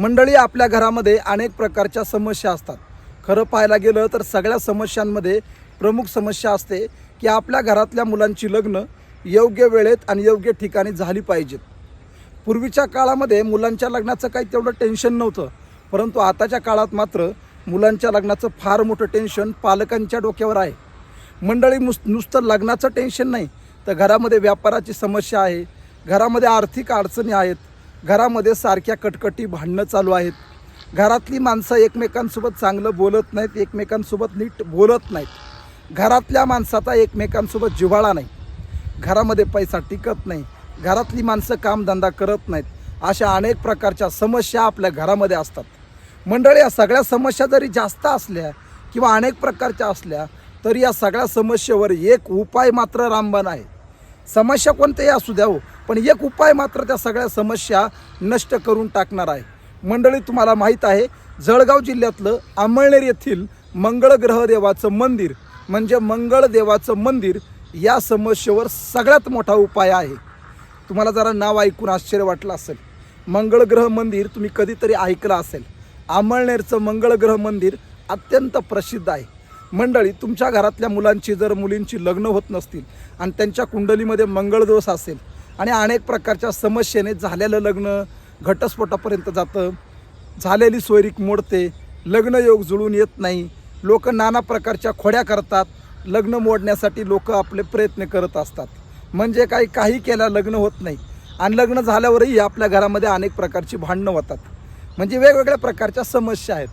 मंडळी आपल्या घरामध्ये अनेक प्रकारच्या समस्या असतात. खरं पाहायला गेलं तर सगळ्या समस्यांमध्ये प्रमुख समस्या असते की आपल्या घरातल्या मुलांची लग्न योग्य वेळेत आणि योग्य ठिकाणी झाली पाहिजेत. पूर्वीच्या काळामध्ये मुलांच्या लग्नाचं काही तेवढं टेन्शन नव्हतं परंतु आताच्या काळात मात्र मुलांच्या लग्नाचं फार मोठं टेन्शन पालकांच्या डोक्यावर आहे. मंडळी मुस नुसतं लग्नाचं टेन्शन नाही तर घरामध्ये व्यापाराची समस्या आहे घरामध्ये आर्थिक अडचणी आहेत घरामध्ये सारख्या कटकटी भांडणं चालू आहेत. घरातली माणसं एकमेकांसोबत चांगलं बोलत नाहीत एकमेकांसोबत नीट बोलत नाहीत. घरातल्या माणसाचा एकमेकांसोबत जिव्हाळा नाही. घरामध्ये पैसा टिकत नाही. घरातली माणसं कामधंदा करत नाहीत. अशा अनेक प्रकारच्या समस्या आपल्या घरामध्ये असतात. मंडळी या सगळ्या समस्या जरी जास्त असल्या किंवा अनेक प्रकारच्या असल्या तरी या सगळ्या समस्येवर एक उपाय मात्र रामबाण आहे. समस्या कोणत्याही असू द्या हो. पण एक उपाय मात्र त्या सगळ्या समस्या नष्ट करून टाकणार आहे. मंडळी तुम्हाला माहीत आहे जळगाव जिल्ह्यातलं आंबळनेर येथील मंगळग्रहदेवाचं देवाचं मंदिर म्हणजे मंगळ देवाचं मंदिर या समस्येवर सगळ्यात मोठा उपाय आहे. तुम्हाला जरा नाव ऐकून आश्चर्य वाटलं असेल. मंगळग्रह मंदिर तुम्ही कधीतरी ऐकलं असेल. आमळनेरचं मंगळग्रह मंदिर अत्यंत प्रसिद्ध आहे. मंडळी तुमच्या घरातल्या मुलांची जर मुलींची लग्न होत नसतील आणि त्यांच्या कुंडलीमध्ये मंगळदोष असेल आणि अनेक प्रकारच्या समस्येने झालेलं लग्न घटस्फोटापर्यंत जातं. झालेली सोयरीक मोडते. लग्नयोग जुळून येत नाही. लोक नाना प्रकारच्या खोड्या करतात. लग्न मोडण्यासाठी लोक आपले प्रयत्न करत असतात. म्हणजे काही काही केल्या लग्न होत नाही. आणि लग्न झाल्यावरही आपल्या घरामध्ये अनेक प्रकारची भांडणं होतात. म्हणजे वेगवेगळ्या प्रकारच्या समस्या आहेत.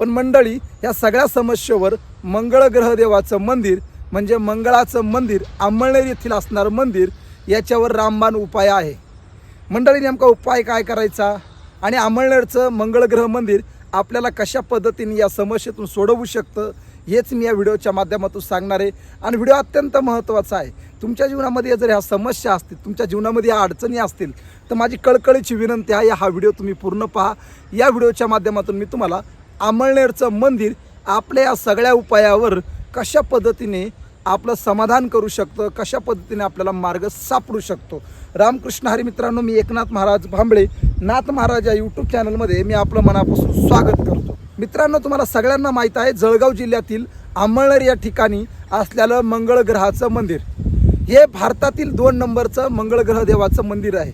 पण मंडळी या सगळ्या समस्येवर मंगळ ग्रहदेवाचं मंदिर म्हणजे मंगळाचं मंदिर आंबळनेर येथील असणारं मंदिर याच्यावर रामबाण उपाय आहे. मंडळी नेमका उपाय काय करायचा? आणि अमळनेरचं मंगळग्रह मंदिर आपल्याला कशा पद्धतीने या समस्येतून सोडवू शकतं हेच मी या व्हिडिओच्या माध्यमातून सांगणार आहे. आणि व्हिडिओ अत्यंत महत्त्वाचा आहे. तुमच्या जीवनामध्ये जर ह्या समस्या असतील तुमच्या जीवनामध्ये या अडचणी असतील तर माझी कळकळीची विनंती आहे हा व्हिडिओ तुम्ही पूर्ण पहा. या व्हिडिओच्या माध्यमातून मी तुम्हाला अमळनेरचं मंदिर आपल्या या सगळ्या उपायावर कशा पद्धतीने आपलं समाधान करू शकतं कशा पद्धतीने आपल्याला मार्ग सापडू शकतो. रामकृष्ण हरी मित्रांनो मी एकनाथ महाराज भांबळे नाथ महाराज या यूट्यूब चॅनलमध्ये मी आपलं मनापासून स्वागत करतो. मित्रांनो तुम्हाला सगळ्यांना माहीत आहे जळगाव जिल्ह्यातील आंबळनेर या ठिकाणी असलेलं मंगळ ग्रहाचं मंदिर. हे भारतातील दोन नंबरचं मंगळग्रह देवाचं मंदिर आहे.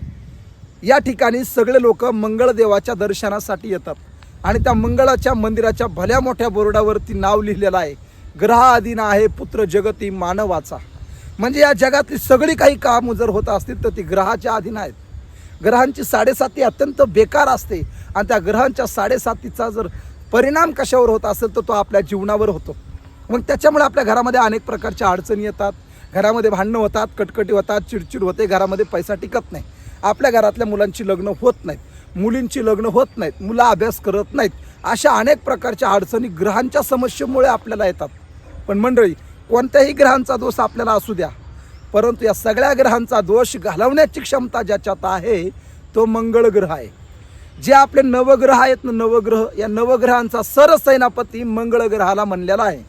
या ठिकाणी सगळे लोक मंगळदेवाच्या दर्शनासाठी येतात. आणि त्या मंगळाच्या मंदिराच्या भल्या मोठ्या बोर्डावरती नाव लिहिलेलं आहे. ग्रहाधीन आहे पुत्र जगती मानवाचा. म्हणजे या जगातली सगळी काही कामं जर होत असतील तर ती ग्रहाच्या अधीन आहेत. ग्रहांची साडेसाती अत्यंत बेकार असते आणि त्या ग्रहांच्या साडेसातीचा जर परिणाम कशावर होत असेल तर तो आपल्या जीवनावर होतो. मग त्याच्यामुळे आपल्या घरामध्ये अनेक प्रकारच्या अडचणी येतात. घरामध्ये भांडणं होतात कटकटी होतात चिडचिड होते घरामध्ये पैसा टिकत नाही. आपल्या घरातल्या मुलांची लग्न होत नाहीत. मुलींची लग्न होत नाहीत. मुलं अभ्यास करत नाहीत. अशा अनेक प्रकारच्या अडचणी ग्रहांच्या समस्येमुळे आपल्याला येतात. पण मंडळी कोणत्याही ग्रहांचा दोष आपल्याला असू द्या. परंतु या सगळ्या ग्रहांचा दोष घालवण्याची क्षमता ज्याच्यात आहे तो मंगळ ग्रह आहे. जे आपले नवग्रह आहेत ना नवग्रह या नवग्रहांचा सरसेनापती मंगळ ग्रहाला म्हणलेला आहे.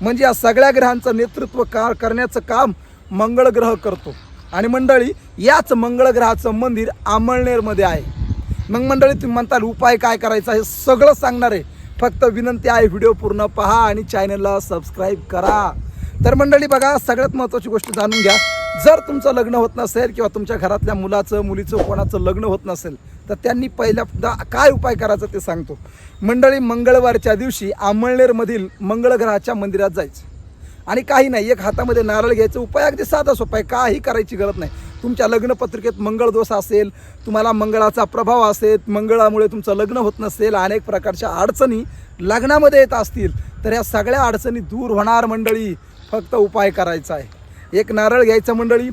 म्हणजे या सगळ्या ग्रहांचं नेतृत्व का करण्याचं काम मंगळ ग्रह करतो. आणि मंडळी याच मंगळ ग्रहाचं मंदिर आमळनेरमध्ये आहे. मग मंडळी तुम्ही म्हणताल उपाय काय करायचा? हे सगळं सांगणार आहे. फक्त विनंती आहे व्हिडिओ पूर्ण पहा आणि चॅनलला सबस्क्राईब करा. तर मंडळी बघा सगळ्यात महत्त्वाची गोष्ट जाणून घ्या. जर तुमचं लग्न होत नसेल किंवा तुमच्या घरातल्या मुलाचं मुलीचं कोणाचं लग्न होत नसेल तर त्यांनी पहिल्यांदा काय उपाय करायचा ते सांगतो. मंडळी मंगळवारच्या दिवशी आमळनेरमधील मंगळग्रहाच्या मंदिरात जायचं. आणि काही नाही एक हातामध्ये नारळ घ्यायचं उपाय अगदी साधा सोपा आहे काही करायची गरज नाही. तुमच्या लग्नपत्रिकेत मंगळ दोष असेल तुम्हाला मंगळाचा प्रभाव असेल मंगळामुळे तुमचं लग्न होत नसेल अनेक प्रकारच्या अडचणी लग्नामध्ये येत असतील तर या सगळ्या अडचणी दूर होणार मंडळी. फक्त उपाय करायचा आहे. एक नारळ घ्यायचं मंडळी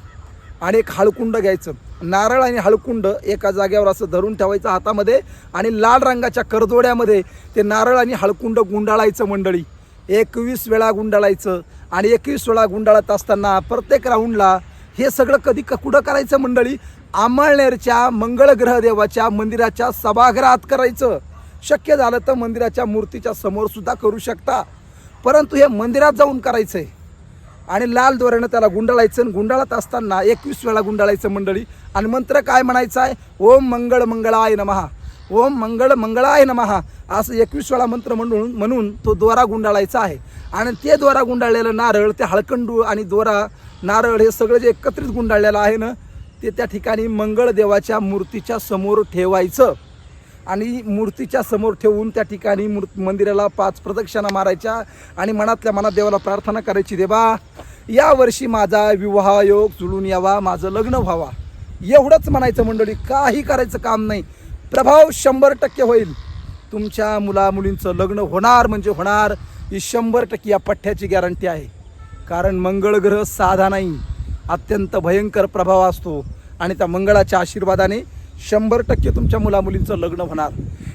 आणि एक हळकुंड घ्यायचं. नारळ आणि हळकुंड एका जागेवर असं धरून ठेवायचं हातामध्ये आणि लाल रंगाच्या करदोड्यामध्ये ते नारळ आणि हळकुंड गुंडाळायचं मंडळी. एकवीस वेळा गुंडाळायचं आणि एकवीस वेळा गुंडाळत असताना प्रत्येक राऊंडला हे सगळं कधी क कुठं करायचं मंडळी? आमळनेरच्या मंगळग्रह देवाच्या मंदिराच्या सभागृहात करायचं. शक्य झालं तर मंदिराच्या मूर्तीच्या समोर सुद्धा करू शकता. परंतु हे मंदिरात जाऊन करायचं आहे आणि लाल दोऱ्यानं त्याला गुंडाळायचं आणि गुंडाळत असताना एकवीस वेळा गुंडाळायचं मंडळी. आणि मंत्र काय म्हणायचं आहे ओम मंगळ मंगळाय नमहा. ओम मंगळ मंगळाय नमहा. असं एकवीस वेळा मंत्र म्हणून म्हणून तो दोरा गुंडाळायचा आहे. आणि ते दोरा गुंडाळलेलं नारळ ते हळकंडू आणि दोरा नारळ हे सगळं जे एकत्रित गुंडाळलेलं आहे ना ते त्या ठिकाणी मंगळदेवाच्या मूर्तीच्या समोर ठेवायचं. आणि मूर्तीच्या समोर ठेवून त्या ठिकाणी मूर् मंदिराला पाच प्रदक्षिणा मारायच्या आणि मनातल्या मनात देवाला प्रार्थना करायची देवा या वर्षी माझा विवाह योग जुळून यावा माझं लग्न व्हावा. एवढंच म्हणायचं मंडळी काही करायचं काम नाही. प्रभाव शंभर टक्के होईल. तुमच्या मुला मुलींचं लग्न होणार म्हणजे होणार. ही शंभर टक्के या पठ्ठ्याची गॅरंटी आहे. कारण मंगळ ग्रह साधा नाही अत्यंत भयंकर प्रभाव असतो. आणि त्या मंगळाच्या आशीर्वादाने शंभर टक्के तुमच्या मुलामुलींचं लग्न होणार.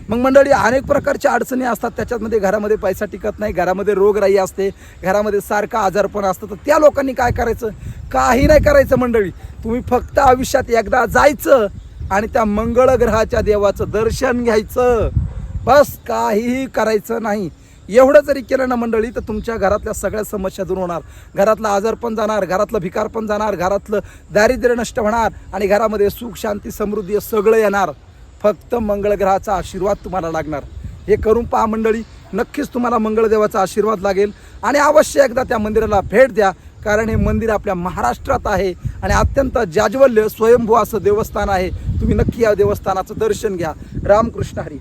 मग मंडळी अनेक प्रकारच्या अडचणी असतात. त्याच्यामध्ये घरामध्ये पैसा टिकत नाही घरामध्ये रोगराई असते घरामध्ये सारखं आजारपण असतं. तर त्या लोकांनी काय करायचं? काही नाही करायचं मंडळी. तुम्ही फक्त आयुष्यात एकदा जायचं आणि त्या मंगळ ग्रहाच्या देवाचं दर्शन घ्यायचं. बस काहीही करायचं नाही. एवढं जरी केलं ना मंडळी तर तुमच्या घरातल्या सगळ्या समस्या दूर होणार. घरातला आजार पण जाणार घरातलं भिकार पण जाणार घरातलं दारिद्र्य नष्ट होणार आणि घरामध्ये सुख शांती समृद्धी सगळं येणार. फक्त मंगळग्रहाचा आशीर्वाद तुम्हाला लागणार. हे करून पहा मंडळी नक्कीच तुम्हाला मंगळदेवाचा आशीर्वाद लागेल. आणि अवश्य एकदा त्या मंदिराला भेट द्या कारण हे मंदिर आपल्या महाराष्ट्रात आहे आणि अत्यंत जाज्वल्य स्वयंभू असं देवस्थान आहे. तुम्ही नक्की या देवस्थानाचं दर्शन घ्या. रामकृष्ण हरी.